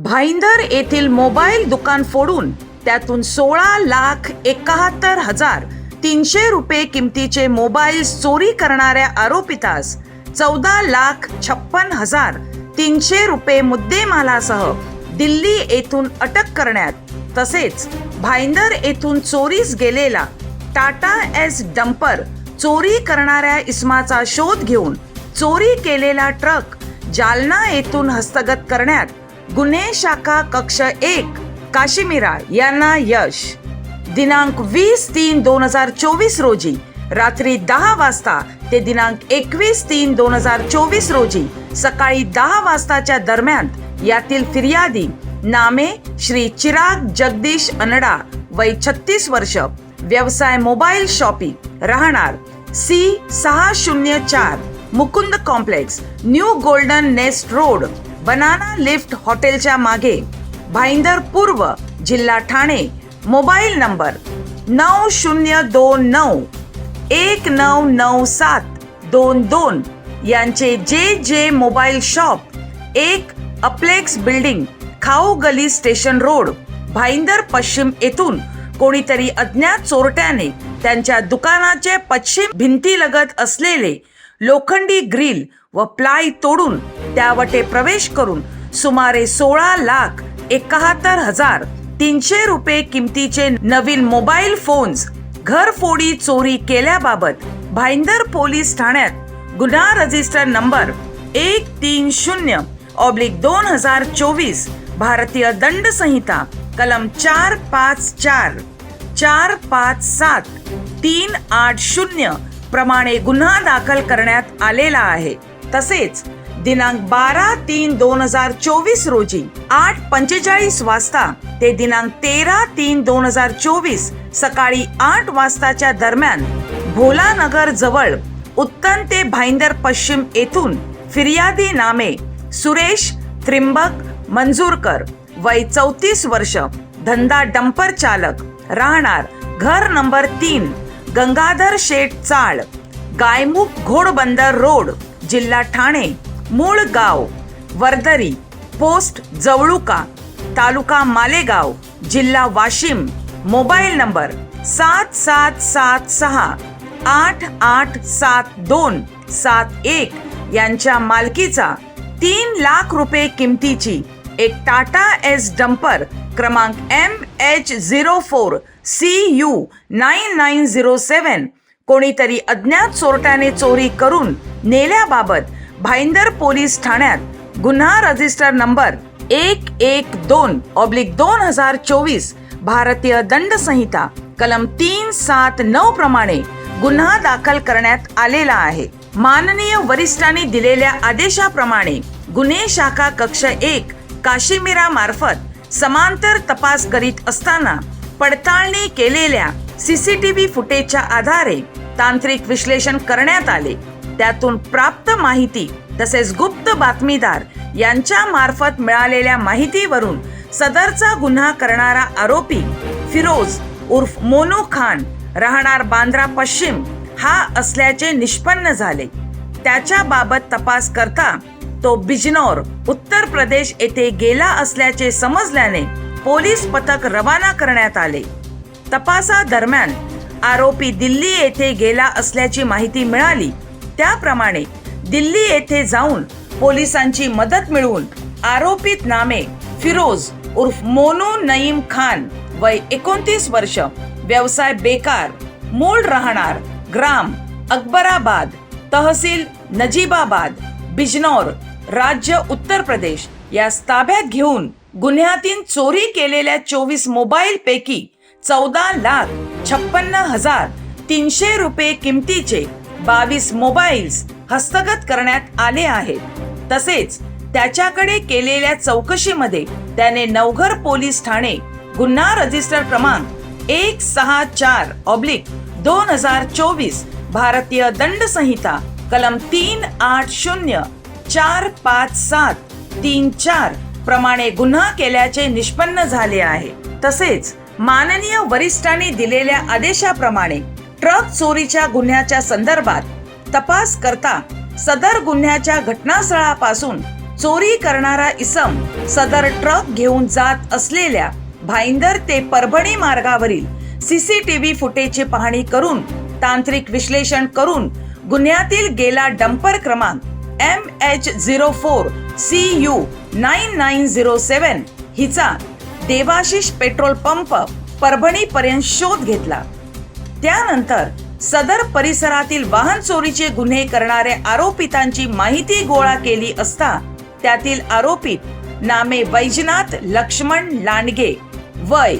भाईंदर येथील मोबाईल दुकान फोडून त्यातून सोळा लाख एकाहत्तर हजार तीनशे रुपये किमतीचे मोबाईल चोरी करणाऱ्या आरोपितास चौदा लाख छप्पन हजार तीनशे रुपये मुद्देमालासह दिल्ली येथून अटक करण्यात तसेच भाईंदर येथून चोरीस गेलेला टाटा एस डंपर चोरी करणाऱ्या इसमाचा शोध घेऊन चोरी केलेला ट्रक जालना येथून हस्तगत करण्यात गुन्हे शाखा कक्ष एक काशिमिरा यांना यश. दिनांक वीस तीन दोन हजार चोवीस रोजी रात्री दहा वाजता ते दिनांक एकवीस तीन दोन हजार चोवीस रोजी सकाळी दहा वाजताच्या दरम्यान यातील फिर्यादी नामे श्री चिराग जगदीश अनडा वय छत्तीस वर्ष व्यवसाय मोबाईल शॉपिंग राहणार सी सहा शून्य चार Mukund complex new golden nest road banana leaf हॉटेलच्या मागे. भाईंदर पूर्व जिल्हा ठाणे. मोबाईल नंबर नऊ शून्य दोन नऊ एक नऊ नऊ सात दोन दोन यांचे जे जे मोबाईल शॉप एक अप्लेक्स बिल्डिंग खाऊ गली स्टेशन रोड भाईंदर पश्चिम येथून कोणीतरी अज्ञात चोरट्याने त्यांच्या दुकानाचे पश्चिम भिंतीलगत असलेले लोखंडी ग्रिल व प्लाय तोडून त्यावटे प्रवेश करून सुमारे सोळा लाख एकाहत्तर हजार तीनशे रुपये किमतीचे नवीन मोबाईल फोन्स घरफोडी चोरी केल्याबाबत भाईंदर पोलीस ठाण्यात गुन्हा रजिस्टर नंबर एक तीन शून्य ऑब्लिक दोन हजार चोवीस भारतीय दंड संहिता कलम चार पाच चार चार पाच सात तीन आठ शून्य प्रमाणे गुन्हा दाखल करण्यात आलेला आहे. तसेच दिनांक बारा तीन दोन हजार चोवीस रोजी आठ पंचेचाळीस वाजता ते दिनांक तेरा तीन दोन हजार चोवीस सकाळी आठ वाजताच्या दरम्यान भोलानगर जवळ उत्तन ते भाईंदर पश्चिम येथून फिर्यादी नामे सुरेश त्रिंबक मंजूरकर वय चौतीस वर्ष धंदा डंपर चालक राहणार घर नंबर तीन गंगाधर शेठ चाळ गायमुख घोडबंदर रोड जिल्हा ठाणे. मूळ गाव वर्दरी पोस्ट जवळुका तालुका मालेगाव जिल्हा वाशिम. मोबाईल नंबर सात सात सात सहा आठ आठ सात दोन सात एक यांच्या मालकीचा तीन लाख रुपये किमतीची एक टाटा एस डंपर क्रमांक M H zero four C U nine nine zero seven कोणीतरी अज्ञात चोरट्याने चोरी करून नेल्याबाबत भाईंदर पोलीस ठाण्यात गुन्हा रजिस्टर नंबर एक एक दोन ऑब्लिक दोन हजार चोवीस भारतीय दंड संहिता कलम तीन सात नऊ प्रमाणे गुन्हा दाखल करण्यात आलेला आहे. माननीय वरिष्ठांनी दिलेल्या आदेशाप्रमाणे गुन्हे शाखा कक्ष एक काशिमिरा मार्फत समांतर तपास करीत असताना पडताळणी केलेल्या सीसीटीव्ही फुटेजच्या आधारे तांत्रिक विश्लेषण करण्यात आले. त्यातून प्राप्त माहिती तसेच गुप्त बातमीदार यांच्या मार्फत मिळालेल्या माहितीवरून सदरचा गुन्हा करणारा आरोपी फिरोज उर्फ मोनू खान राहणार बांद्रा पश्चिम हा असल्याचे निष्पन्न झाले. त्याच्या बाबत तपास करता तो बिजनौर उत्तर प्रदेश येथे गेला असल्याचे समजल्याने पोलीस पथक रवाना करण्यात आले. तपासादरम्यान आरोपी दिल्ली येथे गेला असल्याची माहिती मिळाली त्याप्रमाणे दिल्ली येथे जाऊन पोलिसांची मदत मिळवून आरोपित नामे फिरोज उर्फ मोनू नईम खान वय एकोणतीस वर्ष व्यवसाय बेकार मूळ राहणार ग्राम अकबराबाद तहसील नजीबाबाद बिजनौर राज्य उत्तर प्रदेश. या ताब्यात घेऊन गुन्ह्यातील चोरी केलेल्या चोवीस मोबाईल पैकी चौदा लाख छप्पन्न हजार तीनशे रुपये किमतीचे बावीस मोबाईल्स हस्तगत करण्यात आले आहेत. तसेच त्याच्याकडे केलेल्या चौकशीमध्ये त्याने नवघर पोलीस ठाणे गुन्हा रजिस्टर क्रमांक एक सहा चार ऑब्लिक दोन हजार चोवीस भारतीय दंड संहिता कलम तीन आठ शून्य चार पाच सात तीन चार प्रमाणे गुन्हा केल्याचे निष्पन्न झाले आहे. तसेच माननीय वरिष्ठांनी दिलेल्या आदेशाप्रमाणे ट्रक चोरीच्या गुन्ह्याच्या संदर्भात तपास करता सदर गुन्ह्याच्या घटनास्थळापासून चोरी करणारा इसम सदर ट्रक घेऊन जात असलेल्या भाईंदर ते परभणी मार्गावरील सीसीटीव्ही फुटेजची पाहणी करून तांत्रिक विश्लेषण करून गुन्ह्यातील गेला डंपर क्रमांक M H zero four C U nine nine zero seven हिचा देवाशिष पेट्रोल पंप परभणी पर्यंत शोध घेतला. त्यानंतर सदर परिसरातील वाहन चोरीचे गुन्हे करणाऱ्या आरोपितांची माहिती गोळा केली असता त्यातील आरोपित नामे वैजनाथ लक्ष्मण लांडगे. वय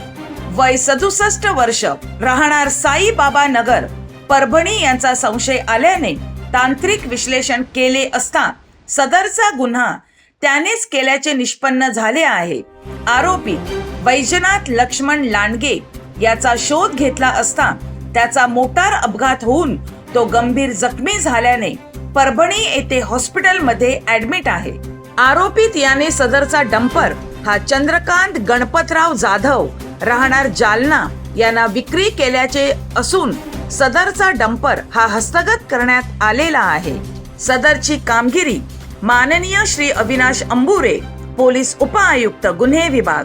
वय सदुसष्ट वर्ष. राहणार साईबाबा नगर. परभणी यांचा संशय आल्याने तांत्रिक विश्लेषण केले असता सदरचा गुन्हा त्यानेच केल्याचे निष्पन्न झाले आहे. आरोपी वैजनाथ लक्ष्मण लांडगे याचा शोध घेतला असता त्याचा मोटार अपघात होऊन तो गंभीर जखमी झाल्याने परभणी येथे हॉस्पिटलमध्ये ऍडमिट आहे. आरोपित याने सदरचा डंपर हा चंद्रकांत गणपतराव जाधव राहणार जालना यांना विक्री केल्याचे असून सदरचा डंपर हा हस्तगत करण्यात आलेला आहे. सदरची कामगिरी माननीय श्री अविनाश अंबुरे पोलीस उपआयुक्त गुन्हे विभाग.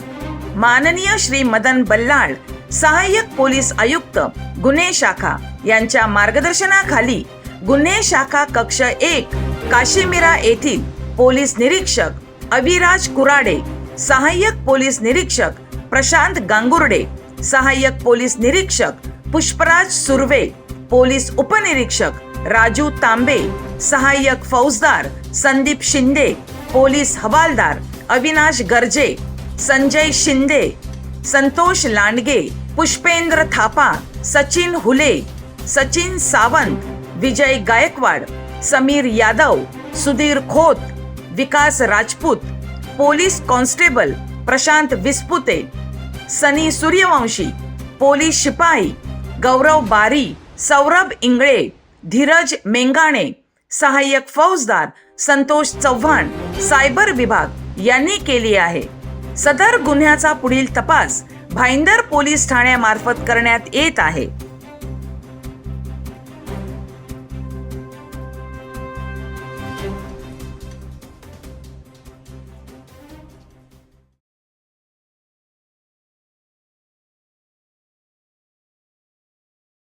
माननीय श्री मदन बल्लाळ सहाय्यक पोलीस आयुक्त गुन्हे शाखा यांच्या मार्गदर्शनाखाली गुन्हे शाखा कक्ष एक काशीमिरा येथील पोलीस निरीक्षक अविराज कुराडे सहाय्यक पोलीस निरीक्षक प्रशांत गांगुर्डे सहाय्यक पोलीस निरीक्षक पुष्पराज सुर्वे पोलीस उपनिरीक्षक राजू तांबे सहाय्यक फौजदार संदीप शिंदे पोलीस हवालदार Avinash Garje Sanjay Shinde Santosh Landge Pushpendra Thapa Sachin Hule Sachin Sawant Vijay Gaikwad Sameer Yadav Sudhir Khot Vikas Rajput police constable Prashant Vispute Sunny Suryavanshi police शिपाई गौरव बारी सौरभ इंगळे धीरज मेंगाणे सहाय्यक फौजदार संतोष चव्हाण सायबर विभाग यांनी केली आहे. सदर गुन्ह्याचा पुढील तपास भाईंदर पोलीस ठाण्यामार्फत करण्यात येत आहे.